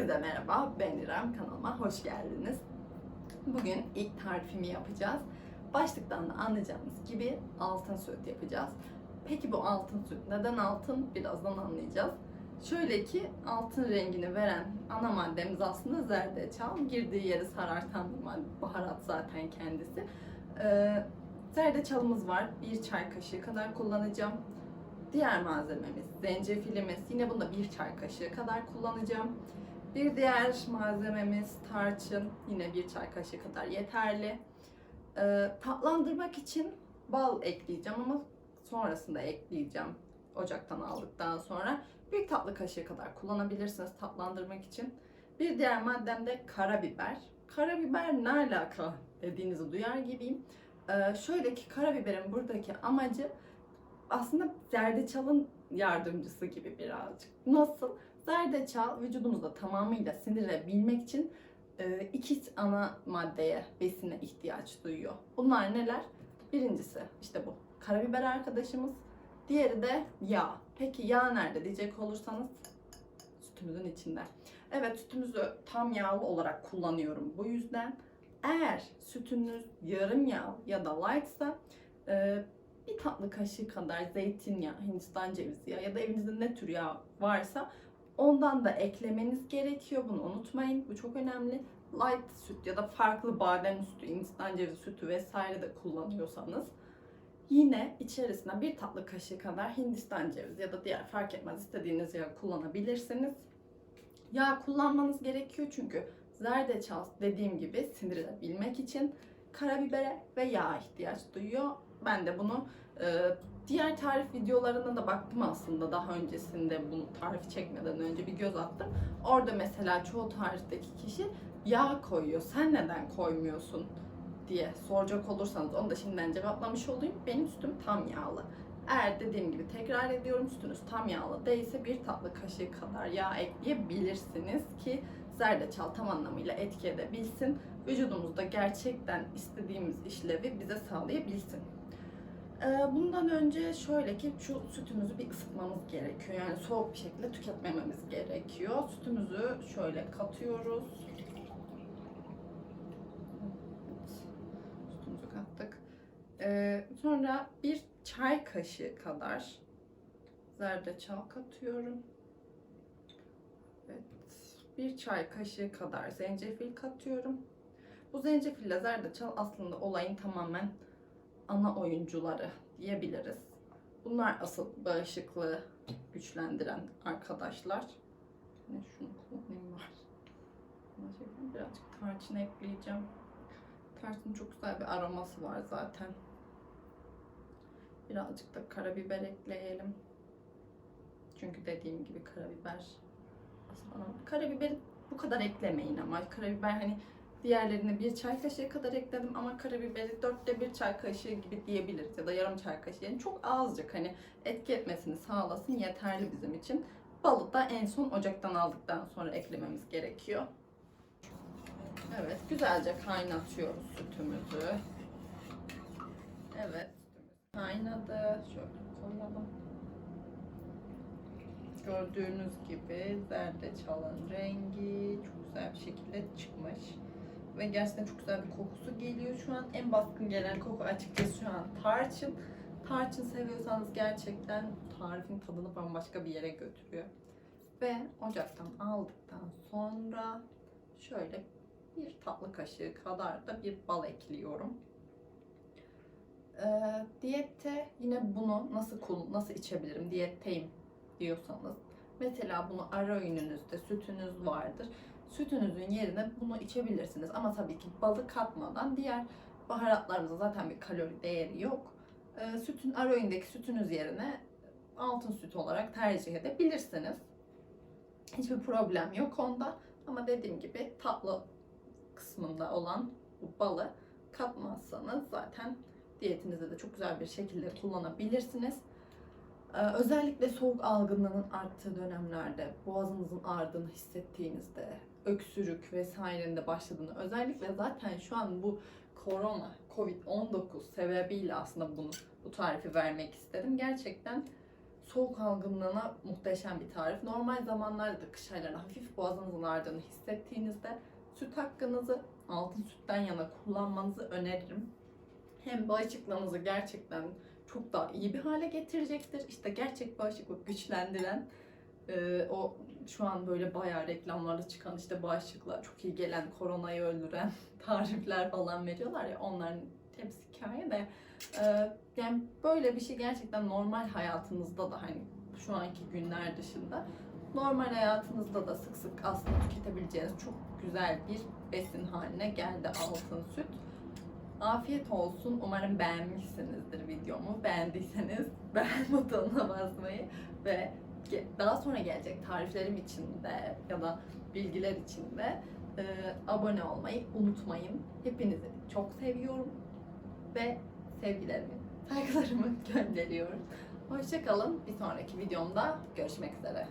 Herkese merhaba, ben İrem. Kanalıma hoş geldiniz. Bugün ilk tarifimi yapacağız. Başlıktan da anlayacağınız gibi altın süt yapacağız. Peki bu altın süt neden altın? Birazdan anlayacağız. Şöyle ki altın rengini veren ana maddemiz aslında zerdeçal. Girdiği yeri sarartan bir baharat zaten kendisi. Ee, zerdeçalımız var. Bir çay kaşığı kadar kullanacağım. Diğer malzememiz zencefilimiz. Yine bunda bir çay kaşığı kadar kullanacağım. Bir diğer malzememiz tarçın. Yine bir çay kaşığı kadar yeterli. Ee, tatlandırmak için bal ekleyeceğim ama sonrasında ekleyeceğim. Ocaktan aldıktan sonra bir tatlı kaşığı kadar kullanabilirsiniz tatlandırmak için. Bir diğer maddem de karabiber. Karabiber ne alaka dediğinizi duyar gibiyim. Ee, şöyle ki karabiberin buradaki amacı aslında zerdeçalın yardımcısı gibi birazcık. Nasıl? Zerdeçal vücudumuzda tamamıyla sindirebilmek için e, iki ana maddeye, besine ihtiyaç duyuyor. Bunlar neler? Birincisi işte bu karabiber arkadaşımız. Diğeri de yağ. Peki yağ nerede diyecek olursanız sütümüzün içinde. Evet sütümüzü tam yağlı olarak kullanıyorum bu yüzden. Eğer sütünüz yarım yağ ya da lightsa e, bir tatlı kaşığı kadar zeytinyağı, hindistan cevizi yağı ya da evinizde ne tür yağ varsa ondan da eklemeniz gerekiyor. Bunu unutmayın. Bu çok önemli. Light süt ya da farklı badem sütü, hindistan cevizi sütü vesaire de kullanıyorsanız yine içerisine bir tatlı kaşığı kadar hindistan cevizi ya da diğer fark etmez istediğiniz yağı kullanabilirsiniz. Yağ kullanmanız gerekiyor çünkü zerdeçal dediğim gibi sindirilebilmek için karabibere ve yağ ihtiyaç duyuyor. Ben de bunu diğer tarif videolarına da baktım aslında daha öncesinde bunu tarifi çekmeden önce bir göz attım. Orada mesela çoğu tarifteki kişi yağ koyuyor. Sen neden koymuyorsun diye soracak olursanız onu da şimdiden cevaplamış olayım. Benim sütüm tam yağlı. Eğer dediğim gibi tekrar ediyorum sütünüz tam yağlı değilse bir tatlı kaşığı kadar yağ ekleyebilirsiniz ki zerdeçal tam anlamıyla etki edebilsin. Vücudumuzda gerçekten istediğimiz işlevi bize sağlayabilsin. Ee, Bundan önce şöyle ki şu sütümüzü bir ısıtmamız gerekiyor. Yani soğuk bir şekilde tüketmememiz gerekiyor. Sütümüzü şöyle katıyoruz. Evet, Sütümüzü kattık. Ee, sonra bir çay kaşığı kadar zerdeçal katıyorum. Evet, bir çay kaşığı kadar zencefil katıyorum. Bu zencefille zerdeçal aslında olayın tamamen ana oyuncuları diyebiliriz. Bunlar asıl bağışıklığı güçlendiren arkadaşlar. Ne şunu kullanayım var. Birazcık tarçın ekleyeceğim. Tarçın çok güzel bir aroması var zaten. Birazcık da karabiber ekleyelim. Çünkü dediğim gibi karabiber aslında karabiberi bu kadar eklemeyin ama karabiber hani Diğerlerini bir çay kaşığı kadar ekledim ama karabiberi dörtte bir çay kaşığı gibi diyebiliriz ya da yarım çay kaşığı. Yani çok azıcık hani etki etmesini sağlasın yeterli bizim için. Balı da en son ocaktan aldıktan sonra eklememiz gerekiyor. Evet güzelce kaynatıyoruz sütümüzü. Evet kaynadı. Şöyle koyalım. Gördüğünüz gibi zerdeçalın rengi çok güzel bir şekilde çıkmış ve gerçekten çok güzel bir kokusu geliyor. Şu an en baskın gelen koku açıkçası şu an tarçın. Tarçın seviyorsanız gerçekten tarifin tadını bambaşka bir yere götürüyor. Ve ocaktan aldıktan sonra şöyle bir tatlı kaşığı kadar da bir bal ekliyorum. Ee, diyette yine bunu nasıl kul nasıl içebilirim diyetteyim diyorsanız mesela bunu ara öğününüzde sütünüz vardır sütünüzün yerine bunu içebilirsiniz. Ama tabii ki balı katmadan diğer baharatlarımızda zaten bir kalori değeri yok. E, sütün ara öğündeki sütünüz yerine altın süt olarak tercih edebilirsiniz. Hiçbir problem yok onda. Ama dediğim gibi tatlı kısmında olan bu balı katmazsanız zaten diyetinizde de çok güzel bir şekilde kullanabilirsiniz. Ee, özellikle soğuk algınlığının arttığı dönemlerde, boğazınızın ağrıdığını hissettiğinizde, öksürük vesairinde başladığını, özellikle zaten şu an bu korona, covid-19 sebebiyle aslında bunu bu tarifi vermek istedim. Gerçekten soğuk algınlığına muhteşem bir tarif. Normal zamanlarda da kış aylarında hafif boğazınızın ağrıdığını hissettiğinizde süt hakkınızı altın sütten yana kullanmanızı öneririm. Hem bağışıklığınızı gerçekten çok daha iyi bir hale getirecektir. İşte gerçek bağışıklık güçlendiren e, o şu an böyle bayağı reklamlarda çıkan işte bağışıklığa çok iyi gelen koronayı öldüren tarifler falan veriyorlar ya onların hepsi hikaye de e, yani böyle bir şey gerçekten normal hayatınızda da hani şu anki günler dışında normal hayatınızda da sık sık aslında tüketebileceğiniz çok güzel bir besin haline geldi altın süt. Afiyet olsun. Umarım beğenmişsinizdir videomu. Beğendiyseniz beğen butonuna basmayı ve daha sonra gelecek tariflerim için de ya da bilgiler için de e, abone olmayı unutmayın. Hepinizi çok seviyorum ve sevgilerimi, saygılarımı gönderiyorum. Hoşçakalın. Bir sonraki videomda görüşmek üzere.